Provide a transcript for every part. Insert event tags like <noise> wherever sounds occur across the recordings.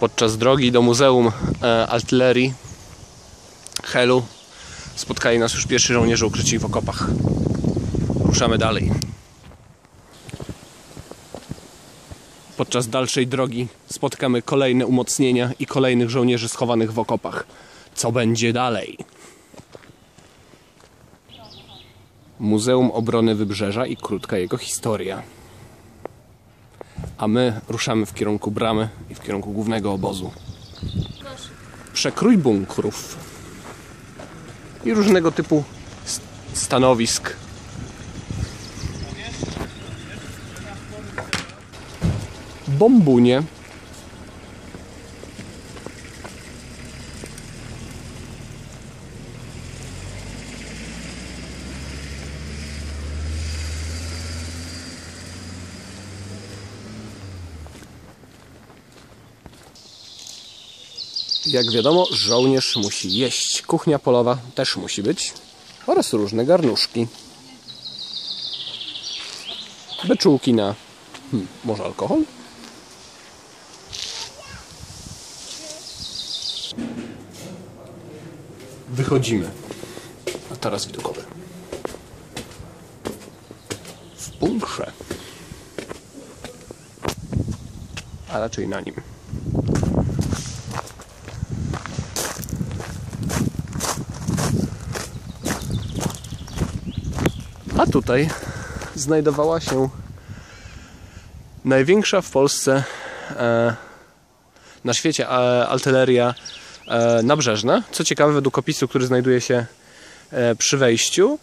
Podczas drogi do Muzeum e, Artylerii Helu spotkali nas już pierwsi żołnierze ukryci w okopach. Ruszamy dalej. Podczas dalszej drogi spotkamy kolejne umocnienia i kolejnych żołnierzy schowanych w okopach. Co będzie dalej? Muzeum Obrony Wybrzeża i krótka jego historia. A my ruszamy w kierunku bramy i w kierunku głównego obozu. Przekrój bunkrów i różnego typu st- stanowisk. Bombunie. Jak wiadomo, żołnierz musi jeść. Kuchnia polowa też musi być. Oraz różne garnuszki. Beczułki na hmm, może alkohol? Wychodzimy. A teraz widokowy. W bunkrze. A raczej na nim. Tutaj znajdowała się największa w Polsce e, na świecie e, artyleria e, nabrzeżna. Co ciekawe, według opisu, który znajduje się e, przy wejściu,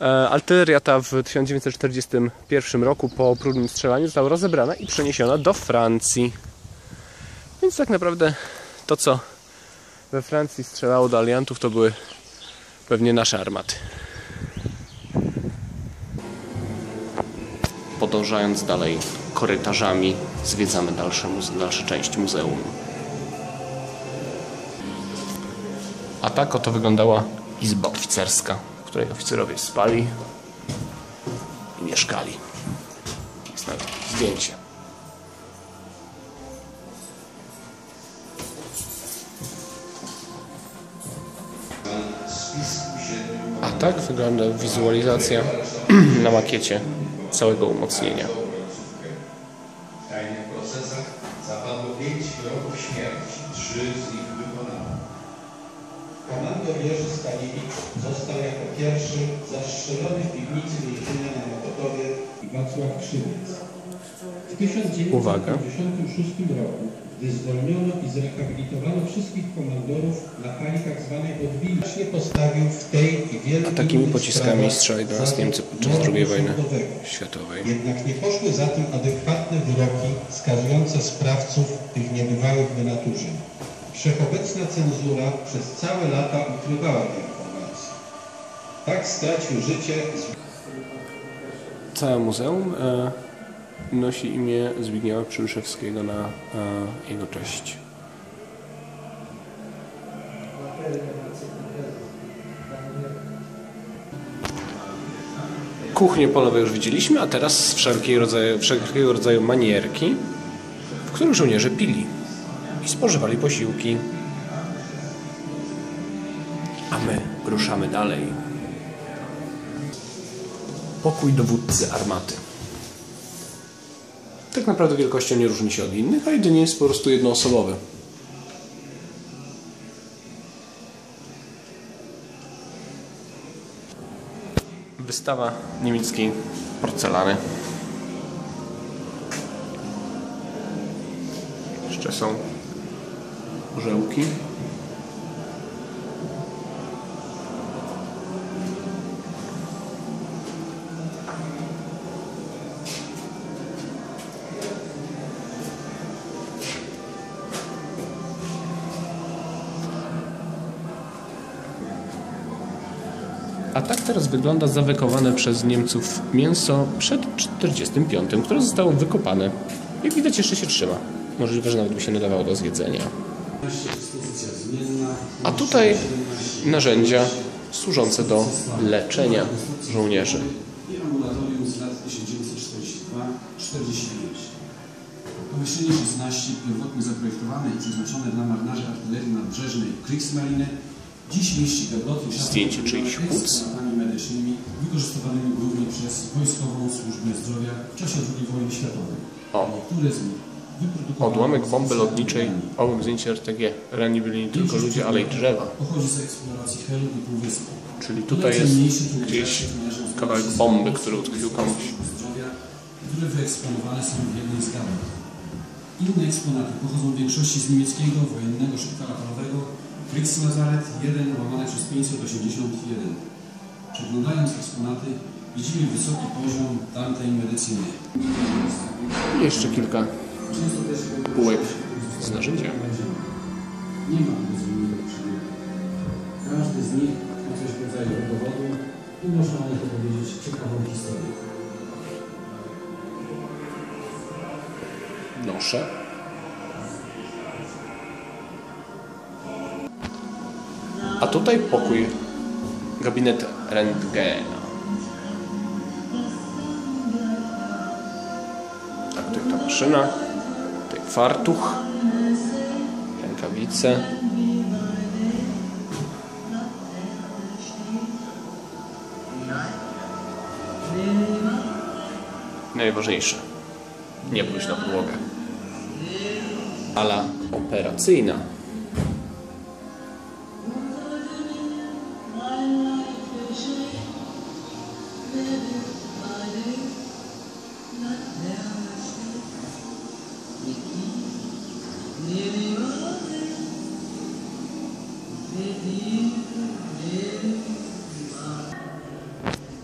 e, artyleria ta w 1941 roku po próbnym strzelaniu została rozebrana i przeniesiona do Francji. Więc tak naprawdę to, co we Francji strzelało do aliantów, to były pewnie nasze armaty. Podążając dalej korytarzami, zwiedzamy dalsze, dalsze części muzeum. A tak oto wyglądała izba oficerska, w której oficerowie spali i mieszkali. Jest nawet zdjęcie. A tak wygląda wizualizacja <clears throat> na makiecie całego umocnienia. W tajnych procesach zapadło pięć wyroków śmierci, trzy z nich wykonano. Komandor Jerzy Staniewicz został jako pierwszy zastrzelony w piwnicy więzienia na Mokotowie i Wacław Krzywiec. W 1956 Uwaga. roku, gdy zwolniono i zrehabilitowano wszystkich komandorów na hali tzw. odwilności, postawił w tej i wielu A takimi pociskami strzelali do nas Niemcy podczas II wojny światowej. Jednak nie poszły za tym adekwatne wyroki skazujące sprawców tych niebywałych wynaturzeń. Wszechobecna cenzura przez całe lata ukrywała te informacje. Tak stracił życie Całe muzeum e, nosi imię Zbigniewa Przybyszewskiego na e, jego cześć. Kuchnię polowe już widzieliśmy, a teraz rodzaju, wszelkiego rodzaju manierki, w których żołnierze pili i spożywali posiłki. A my ruszamy dalej. Pokój dowódcy armaty. Tak naprawdę wielkością nie różni się od innych, a jedynie jest po prostu jednoosobowy. Wystawa niemieckiej porcelany. Jeszcze są orzełki. A tak teraz wygląda zawekowane przez Niemców mięso przed 45, które zostało wykopane. Jak widać jeszcze się trzyma. Możliwe, że nawet by się nadawało do zjedzenia. A tutaj narzędzia służące do leczenia żołnierzy. i ambulatorium z lat 1942-45. Pomieszczenie 16 pierwotnie zaprojektowane i przeznaczone dla marynarzy artylerii nadbrzeżnej Kriegsmarine dziś mieści gabloty Zdjęcie czyichś płuc. medycznymi wykorzystywanymi głównie przez Wojskową Służbę Zdrowia w czasie II wojny światowej. O. Niektóre z nich Odłamek bomby lotniczej, obok zdjęcia RTG. Rani byli nie tylko ludzie, ale i drzewa. Pochodzi z eksploracji Helu i Półwyspu. Czyli tutaj jest gdzieś kawałek bomby, który utkwił komuś. Zdrowia, które wyeksponowane są w jednej z gabin. Inne eksponaty pochodzą w większości z niemieckiego wojennego szpitala polowego Kriegslazaret 1 łamane przez 581. Przeglądając eksponaty widzimy wysoki poziom tamtej medycyny. Jeszcze kilka półek z narzędziami. Nie ma przedmiotów. Każdy z nich ma coś w rodzaju dowodu i można o nich opowiedzieć ciekawą historię. Noszę. A tutaj pokój, gabinet rentgena. A tutaj ta maszyna, tutaj fartuch, rękawice. Najważniejsze, nie pójść na podłogę. Ala operacyjna.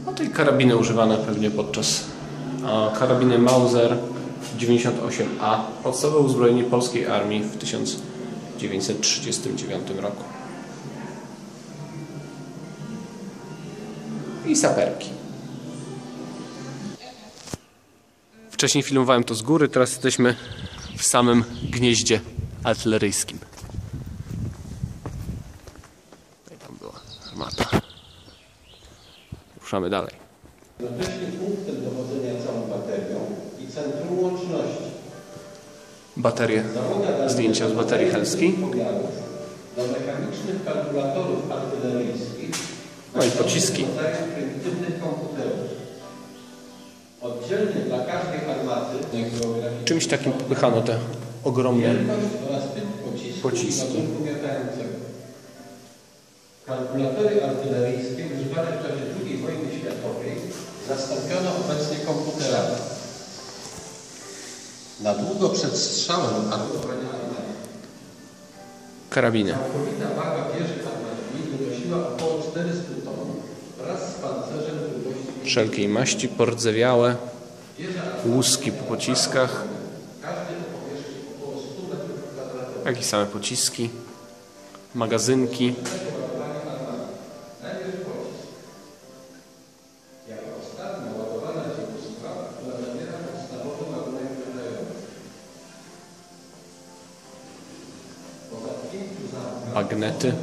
No i karabiny używane pewnie podczas karabiny Mauser 98A, podstawowe uzbrojenie polskiej armii w 1939 roku. I saperki. Wcześniej filmowałem to z góry, teraz jesteśmy w samym gnieździe artyleryjskim. I tam była armata. Ruszamy dalej. Jednocześnie punktem dowodzenia całą baterią i centrum łączności. Baterie. Zdjęcia z baterii pomiarów do mechanicznych kalkulatorów artyleryjskich No i pociski. rodzajem prymitywnych komputerów. Oddzielnie dla każdej armaty Czymś takim popychano te ogromne wielkość oraz typ pocisku, Pocisku. i ładunku miotającego. Kalkulatory artyleryjskie używane w czasie II wojny światowej zastąpiono obecnie komputerami. Na długo przed strzałem artylerii karabiny. Całkowita waga wieży armatni wynosiła około 400 ton wraz z pancerzem długości Wszelkiej maści, pordzewiałe, łuski po pociskach, jak i same pociski, magazynki. Bagnety.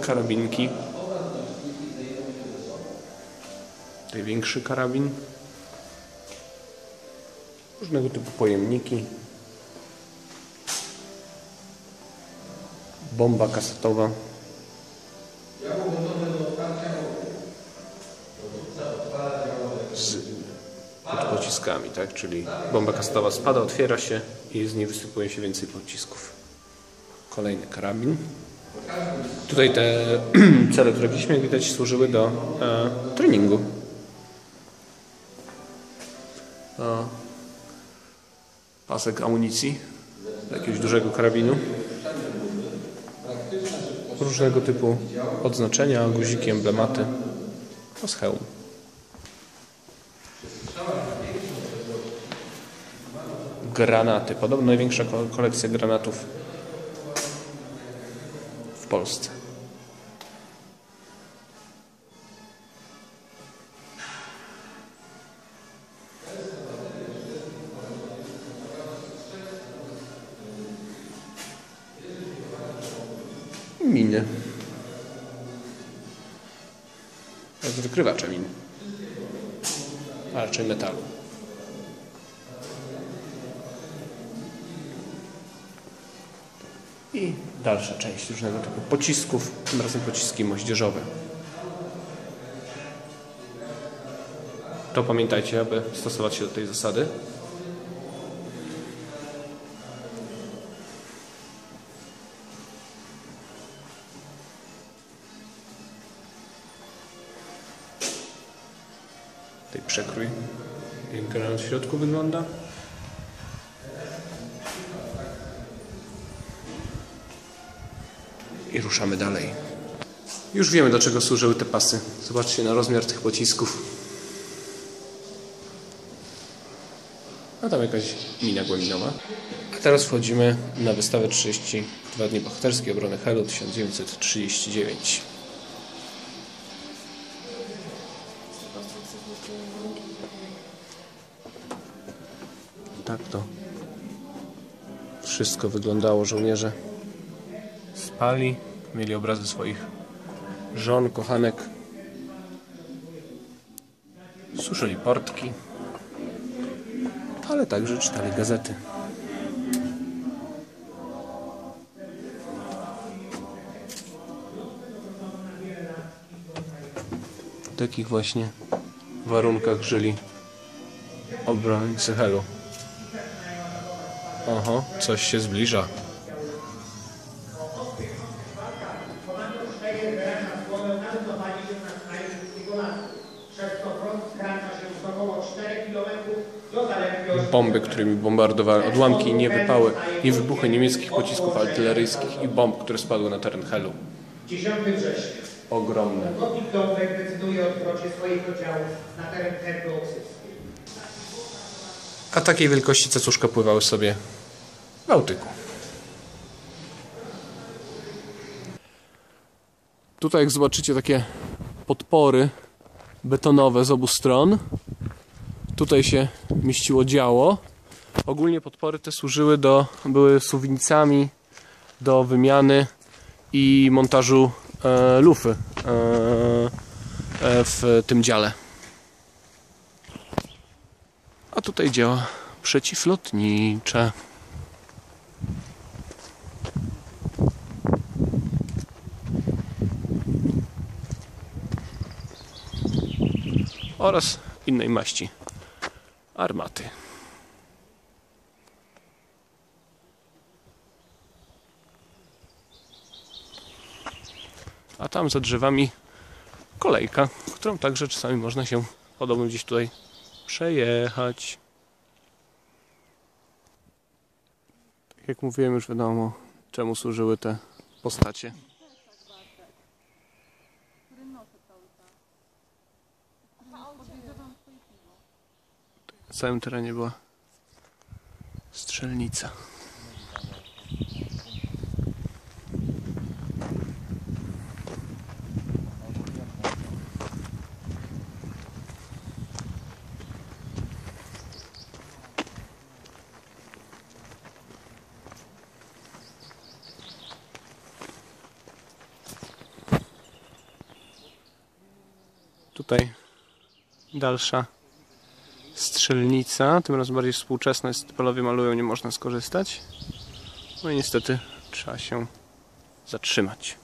Karabinki. Tutaj większy karabin. Różnego typu pojemniki. Bomba kasetowa. Pociskami, tak? Czyli bomba kasetowa spada, otwiera się i z niej wysypuje się więcej pocisków. Kolejny karabin. Tutaj te <clears throat> cele, które widzieliśmy, jak widać, służyły do e, treningu. Pasek amunicji jakiegoś dużego karabinu. Różnego typu odznaczenia, guziki, emblematy. To z hełm. Granaty. Podobno największa ko- kolekcja granatów w Polsce. Miny. wykrywacza min. A raczej metalu. I dalsza część różnego typu pocisków, tym razem pociski moździerzowe. To pamiętajcie, aby stosować się do tej zasady. Tutaj przekrój, jak granat w środku wygląda. I ruszamy dalej. Już wiemy, do czego służyły te pasy. Zobaczcie na rozmiar tych pocisków. A tam jakaś mina głębinowa. A teraz wchodzimy na wystawę 32 dni bohaterskiej obrony Helu 1939. Tak to wszystko wyglądało. Żołnierze spali, mieli obrazy swoich żon, kochanek. Suszyli portki, ale także czytali gazety. W takich właśnie warunkach żyli obrońcy Helu. Oho, coś się zbliża. Bomby, którymi bombardowali, odłamki, nie wypały, nie wybuchy niemieckich pocisków artyleryjskich i bomb, które spadły na teren Helu. 10 września. Ogromne. Pułkownik decyduje o zwrocie swoich oddziałów na teren Oksyckiej. A takiej wielkości cacuszka pływały sobie w Bałtyku. Tutaj jak zobaczycie takie podpory betonowe z obu stron. Tutaj się mieściło działo. Ogólnie podpory te służyły do, były suwnicami do wymiany i montażu e, lufy e, e, w tym dziale. A tutaj działa przeciwlotnicze. Oraz innej maści armaty. A tam za drzewami kolejka, którą także czasami można się podobno gdzieś tutaj przejechać. Tak jak mówiłem, już wiadomo, czemu służyły te postacie. Na całym terenie była strzelnica. Tutaj dalsza strzelnica, tym razem bardziej współczesna, jest polowie malują, nie można skorzystać. No i niestety trzeba się zatrzymać.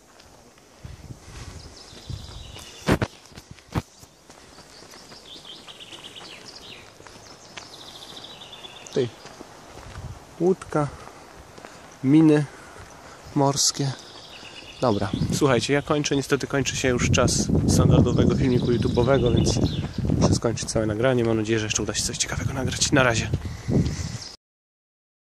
Tutaj łódka, miny morskie. Dobra, słuchajcie, ja kończę, niestety kończy się już czas standardowego filmiku YouTube'owego, więc skończyć całe nagranie. Mam nadzieję, że jeszcze uda się coś ciekawego nagrać. Na razie.